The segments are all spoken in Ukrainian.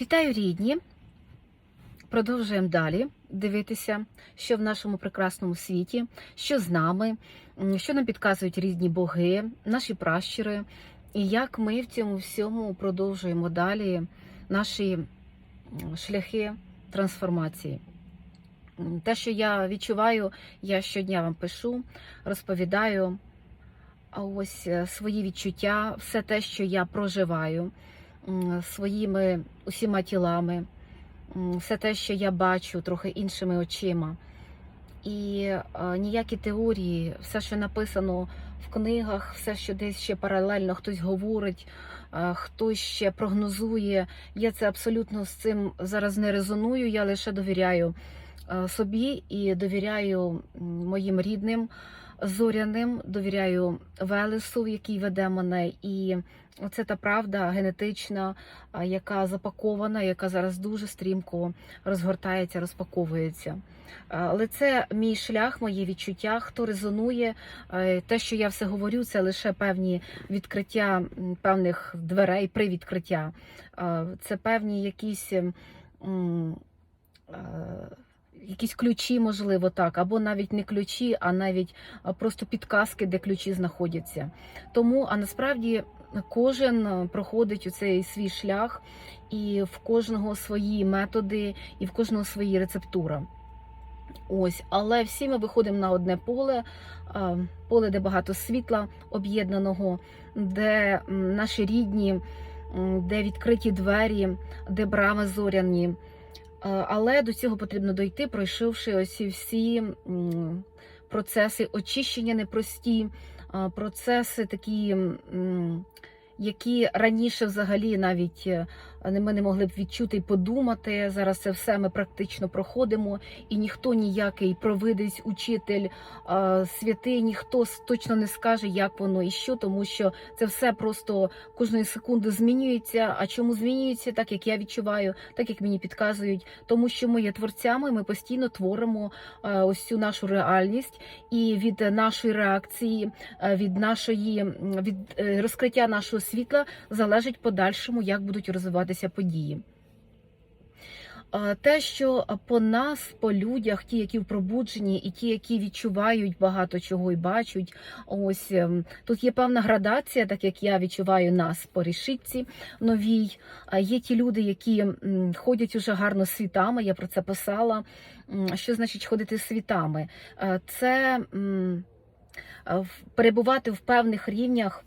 Вітаю рідні! Продовжуємо далі дивитися, що в нашому прекрасному світі, що з нами, що нам підказують різні боги, наші пращури, і як ми в цьому всьому продовжуємо далі наші шляхи трансформації. Те, що я відчуваю, я щодня вам пишу, розповідаю ось е, свої відчуття, все те, що я проживаю своїми усіма тілами, все те, що я бачу трохи іншими очима. І е, ніякі теорії, все, що написано в книгах, все, що десь ще паралельно хтось говорить, е, хтось ще прогнозує. Я це абсолютно з цим зараз не резоную. Я лише довіряю е, собі і довіряю моїм рідним зоряним, довіряю Велесу, який веде мене. І це та правда генетична, яка запакована, яка зараз дуже стрімко розгортається, розпаковується. Але це мій шлях, моє відчуття, хто резонує. Те, що я все говорю, це лише певні відкриття певних дверей, при відкриття. Це певні якісь. Якісь ключі, можливо, так, або навіть не ключі, а навіть просто підказки, де ключі знаходяться. Тому, а насправді кожен е, проходить у цей свій шлях, і в кожного свої методи, і в кожного свої рецептура. Ось, але всі ми виходимо на одне поле, е, поле, де багато світла об'єднаного, де наші рідні, де відкриті двері, де брами зоряні. Е, Але до цього потрібно дойти, пройшовши ось всі процеси очищення непрості, процеси такі, які раніше взагалі навіть е, ми не могли б відчути і подумати. Зараз це все ми практично проходимо, і ніхто ніякий провидець, учитель, святий, ніхто точно не скаже, як воно і що, тому що це все просто кожної секунди змінюється. А чому змінюється, так як я відчуваю, так як мені підказують, тому що ми є творцями, ми постійно творимо ось цю нашу реальність, і від нашої реакції, від нашої від е, розкриття нашого світла залежить подальшому, як будуть розвиватися події. Те, що по нас, по людях, ті, які в пробудженні, і ті, які відчувають багато чого і бачать, ось ем, тут є певна градація, так як я відчуваю нас по рішитці новій. Є ті люди, які ходять уже гарно світами. Я про це писала. Що значить ходити світами? Це перебувати в певних рівнях.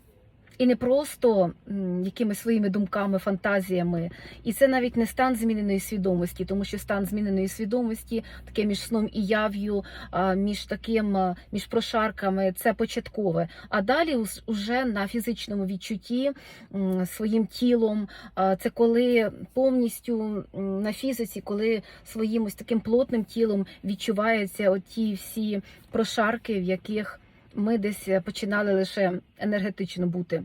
І не просто якимись своїми думками, фантазіями, і це навіть не стан зміненої свідомості, тому що стан зміненої свідомості, таке між сном і яв'ю, між таким, між прошарками, це початкове. А далі уже на фізичному відчутті своїм тілом, це коли повністю на фізиці, коли своїм ось таким плотним тілом відчуваються оті всі прошарки, в яких ми десь е, починали лише енергетично бути.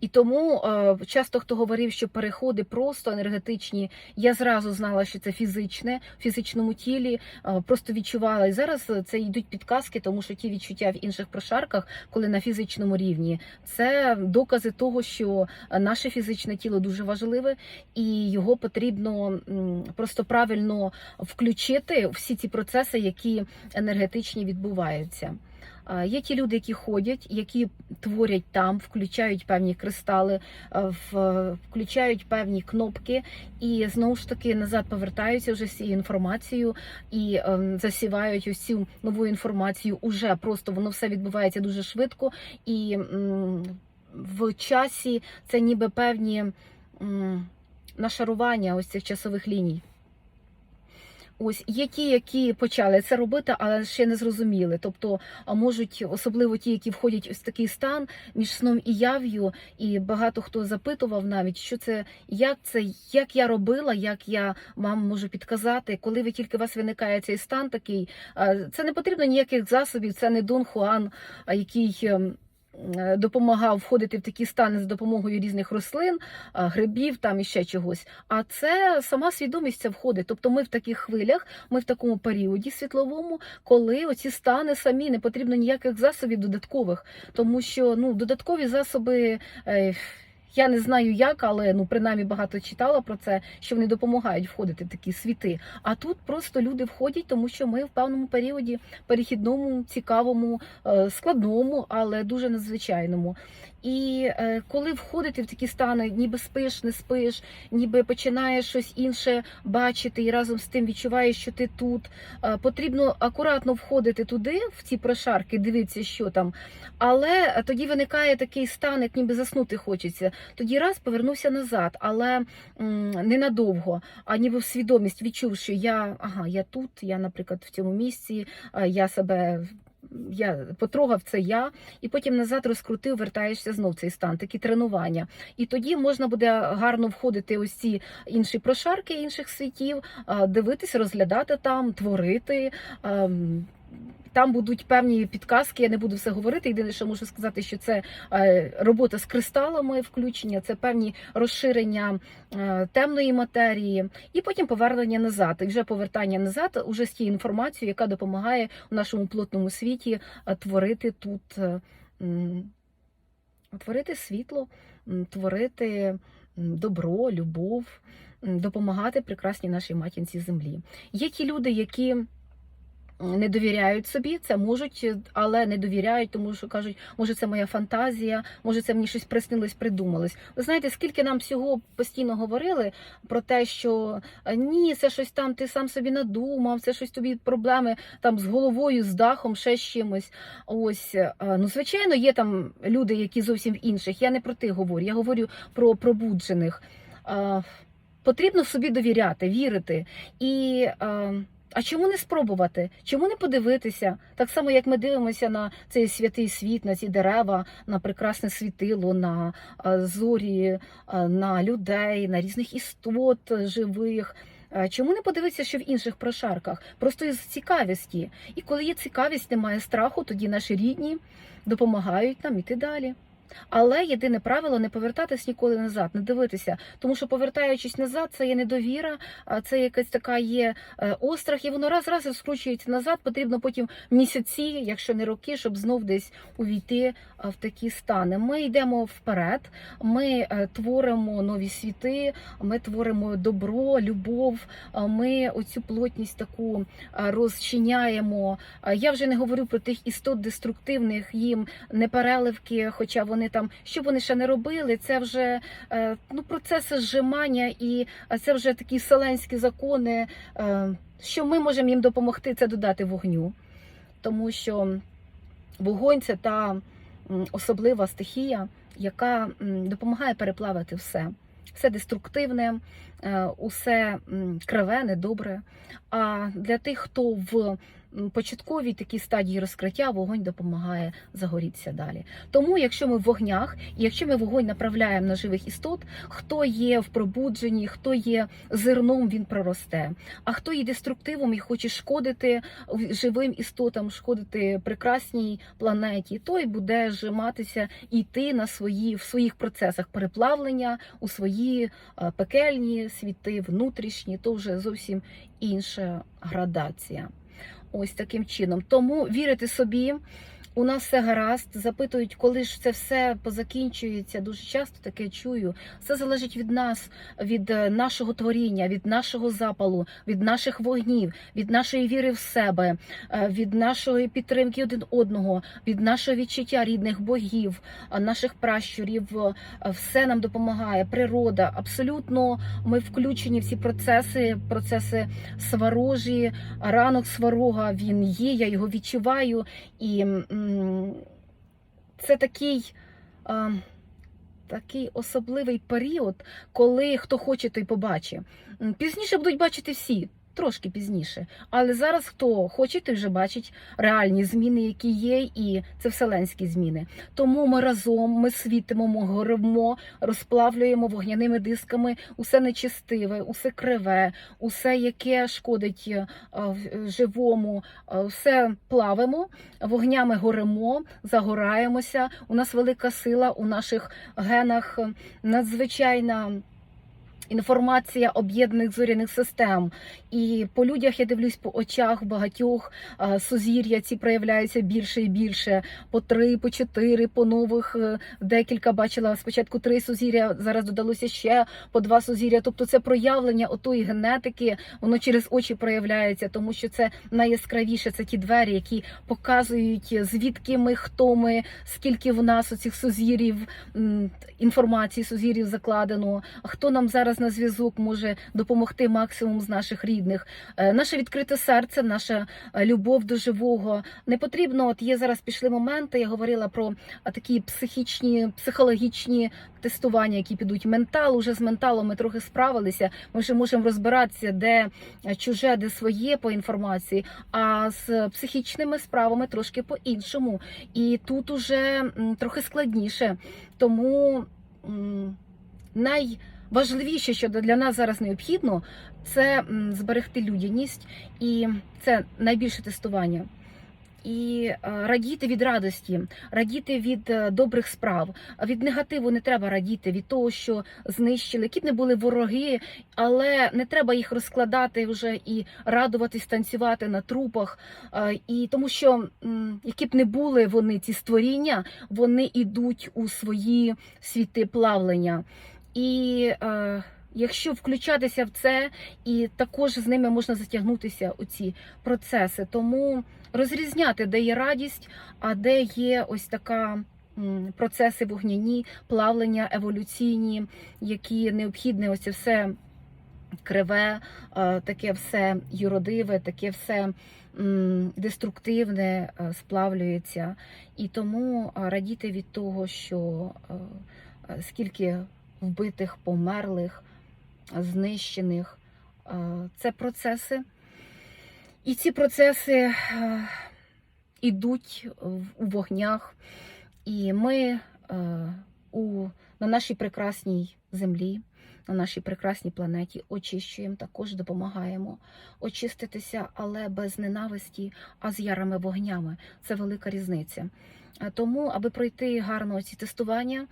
І тому е, часто хто говорив, що переходи просто енергетичні, я зразу знала, що це фізичне, в фізичному тілі, е, просто відчувала. І зараз це йдуть підказки, тому що ті відчуття в інших прошарках, коли на фізичному рівні, це докази того, що наше фізичне тіло дуже важливе, і його потрібно просто правильно включити всі ці процеси, які енергетичні відбуваються. Є ті люди, які ходять, які творять там, включають певні кристали, е, включають певні кнопки, і знову ж таки назад повертаються вже з цією інформацією і ем, засівають цю нову інформацію. Уже просто воно все відбувається дуже швидко, і в часі це ніби певні нашарування ось цих часових ліній. Ось є ті, які почали це робити, але ще не зрозуміли. Тобто, а можуть, особливо ті, які входять ось такий стан між сном і яв'ю, і багато хто запитував навіть, що це, як це, як я робила, як я вам можу підказати, коли ви тільки у вас виникає цей стан такий. Це не потрібно ніяких засобів, це не Дон Хуан, який. Е, Допомагав входити в такі стани за допомогою різних рослин, а, грибів там і ще чогось. А це сама свідомість це входить. Тобто ми в таких хвилях, ми в такому періоді світловому, коли оці стани самі не потрібно ніяких засобів додаткових, тому що ну додаткові засоби. Я не знаю як, але ну принаймні багато читала про це, що вони допомагають входити в такі світи. А тут просто люди входять, тому що ми в певному періоді перехідному, цікавому, е, складному, але дуже надзвичайному. І е, коли входити в такі стани, ніби спиш, не спиш, ніби починаєш щось інше бачити, і разом з тим відчуваєш, що ти тут. Е, потрібно акуратно входити туди, в ці прошарки, дивитися, що там. Але тоді виникає такий стан, як ніби заснути хочеться. Тоді раз повернувся назад, але ненадовго, а ніби в свідомість відчув, що я ага, я тут, я, наприклад, в цьому місці, е, я себе. Я потрогав це я, і потім назад розкрутив, вертаєшся знов цей стан, такі тренування. І тоді можна буде гарно входити ось ці інші прошарки інших світів, дивитися, розглядати там, творити. Там будуть певні підказки, я не буду все говорити. Єдине, що можу сказати, що це е, робота з кристалами, включення, це певні розширення е, темної матерії, і потім повернення назад. І вже повертання назад, уже з тією інформацією, яка допомагає у нашому плотному світі е, творити тут, творити світло, творити добро, любов, допомагати прекрасній нашій матінці землі. Є ті люди, які не довіряють собі, це можуть, але не довіряють, тому що кажуть, може, це моя фантазія, може, це мені щось приснилось, придумалось. Ви знаєте, скільки нам всього постійно говорили про те, що е, ні, це щось там, ти сам собі надумав, це щось тобі проблеми там з головою, з дахом, ще з чимось. Ось е, ну, звичайно, є там люди, які зовсім інших. Я не про тих говорю, я говорю про пробуджених. Е, Потрібно собі довіряти, вірити і. А чому не спробувати? Чому не подивитися? Так само, як ми дивимося на цей святий світ, на ці дерева, на прекрасне світило, на зорі, на людей, на різних істот живих. Чому не подивитися, що в інших прошарках? Просто із цікавості. І коли є цікавість, немає страху, тоді наші рідні допомагають нам іти далі. Але єдине правило не повертатись ніколи назад, не дивитися, тому що повертаючись назад, це є недовіра, це якась така є е, острах, і воно раз раз розкручується назад. Потрібно потім місяці, якщо не роки, щоб знов десь увійти в такі стани. Ми йдемо вперед, ми е, творимо нові світи, ми творимо добро, любов. Ми оцю плотність таку розчиняємо. Я вже не говорю про тих істот деструктивних, їм не переливки, хоча вони там, що вони ще не робили, це вже е, ну, процеси зжимання, і е, це вже такі вселенські закони. е, Що ми можемо їм допомогти, це додати вогню. Тому що вогонь це та особлива стихія, яка допомагає переплавити все. Все деструктивне, усе криве, недобре. А для тих, хто в початковій такій стадії розкриття, вогонь допомагає загорітися далі. Тому, якщо ми в вогнях, і якщо ми вогонь направляємо на живих істот, хто є в пробудженні, хто є зерном, він проросте. А хто є деструктивом і хоче шкодити живим істотам, шкодити прекрасній планеті, той буде зжиматися і йти на свої в своїх процесах переплавлення у свої е, пекельні світи, внутрішні, то вже зовсім інша градація. Ось таким чином. Тому вірити собі. У нас все гаразд, запитують, коли ж це все позакінчується. Дуже часто таке чую. Все залежить від нас, від е, нашого творіння, від нашого запалу, від наших вогнів, від нашої віри в себе, е, від нашої підтримки один одного, від нашого відчуття рідних богів, наших пращурів. Е, Все нам допомагає. Природа. Абсолютно ми включені в ці процеси, процеси сварожі, ранок сварога. Він є. Я його відчуваю і. Це такий, такий особливий період, коли хто хоче, той побачить. Пізніше будуть бачити всі. Трошки пізніше, але зараз хто хоче, той вже бачить реальні зміни, які є, і це вселенські зміни. Тому ми разом ми світимо, ми горимо, розплавлюємо вогняними дисками усе нечистиве, усе криве, усе, яке шкодить е, живому, е, все плавимо, вогнями горимо, загораємося. У нас велика сила у наших генах, надзвичайна інформація об'єднаних зоряних систем. І по людях я дивлюсь по очах багатьох е, сузір'я ці проявляються більше і більше. По три, по чотири, по нових е, декілька бачила спочатку три сузір'я, зараз додалося ще по два сузір'я. Тобто це проявлення отої генетики, воно через очі проявляється, тому що це найяскравіше. Це ті двері, які показують звідки ми, хто ми, скільки в нас оцих сузір'їв м, інформації сузір'їв закладено. Хто нам зараз на зв'язок може допомогти максимум з наших рідних? Е, Наше відкрите серце, наша е, любов до живого. Не потрібно. От є зараз пішли моменти. Я говорила про такі психічні, психологічні тестування, які підуть. Ментал уже з менталом ми трохи справилися. Ми вже можемо розбиратися, де е, чуже, де своє по інформації. А з психічними справами трошки по-іншому. І тут уже трохи складніше. Тому м, найважливіше, що для нас зараз необхідно, це зберегти людяність, і це найбільше тестування. І е, радіти від радості, радіти від е, добрих справ. Від негативу не треба радіти, від того, що знищили, які б не були вороги, але не треба їх розкладати вже і радуватись, танцювати на трупах. Е, І тому що які б не були вони, ці створіння, вони йдуть у свої світи плавлення. І е, якщо включатися в це, і також з ними можна затягнутися у ці процеси. Тому розрізняти, де є радість, а де є ось така. Процеси вогняні, плавлення еволюційні, які необхідні, ось це все криве, е, таке все юродиве, таке все деструктивне е, сплавлюється. І тому е, радіти від того, що скільки вбитих, померлих, знищених. Е, Це процеси. І ці процеси е, ідуть в- у вогнях. І ми е, у, на нашій прекрасній землі, на нашій прекрасній планеті очищуємо, також допомагаємо очиститися, але без ненависті, а з ярими вогнями. Це велика різниця. Е, Тому, аби пройти гарно ці тестування,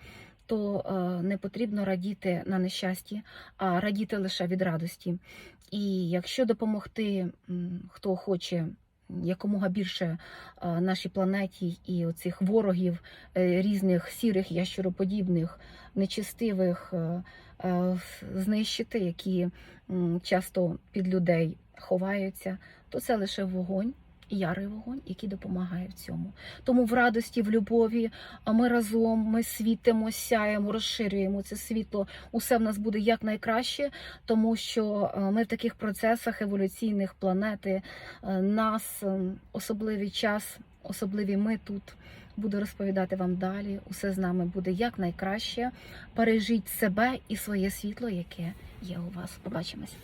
то е, не потрібно радіти на нещасті, а радіти лише від радості. І якщо допомогти, хто хоче якомога більше е, нашій планеті і оцих ворогів е, різних сірих, ящуроподібних, нечистивих знищити, які часто під людей ховаються, то це лише вогонь. Ярий вогонь, який допомагає в цьому. Тому в радості, в любові, а ми разом, ми світимо, сяємо, розширюємо це світло. Усе в нас буде якнайкраще, тому що е, ми в таких процесах еволюційних планети, е, нас е, особливий час, особливі ми тут. Буду розповідати вам далі. Усе з нами буде якнайкраще. Бережіть себе і своє світло, яке є у вас. Побачимось.